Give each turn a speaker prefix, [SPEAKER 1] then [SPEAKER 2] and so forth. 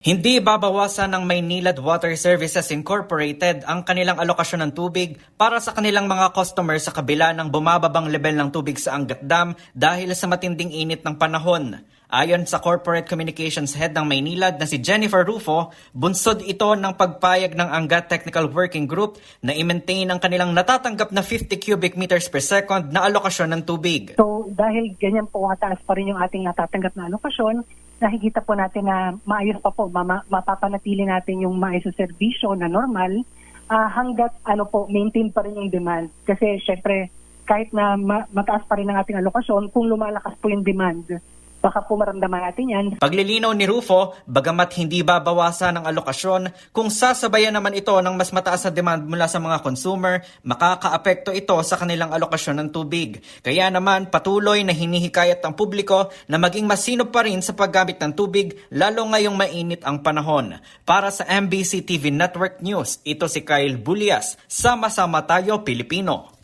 [SPEAKER 1] Hindi babawasan ng Maynilad Water Services Incorporated ang kanilang alokasyon ng tubig para sa kanilang mga customers sa kabila ng bumababang level ng tubig sa Angat Dam dahil sa matinding init ng panahon. Ayon sa Corporate Communications Head ng Maynilad na si Jennifer Rufo, bunsod ito ng pagpayag ng Angat Technical Working Group na i-maintain ang kanilang natatanggap na 50 cubic meters per second na alokasyon ng tubig.
[SPEAKER 2] So dahil ganyan po kataas pa rin yung ating natatanggap na alokasyon, nakikita po natin na maayos pa po, mama, mapapanatili natin yung maayos serbisyo na normal ah, hanggat ano po, maintain pa rin yung demand. Kasi syempre, kahit na ma- mataas pa rin ang ating alokasyon, kung lumalakas po yung demand, baka po maramdaman natin yan.
[SPEAKER 1] Paglilinaw ni Rufo, bagamat hindi babawasan ang alokasyon, kung sasabayan naman ito ng mas mataas na demand mula sa mga consumer, makakaapekto ito sa kanilang alokasyon ng tubig. Kaya naman patuloy na hinihikayat ang publiko na maging masinop pa rin sa paggamit ng tubig lalo ngayong mainit ang panahon. Para sa MBC TV Network News, ito si Kyle Bulias. Sama-sama tayo Pilipino.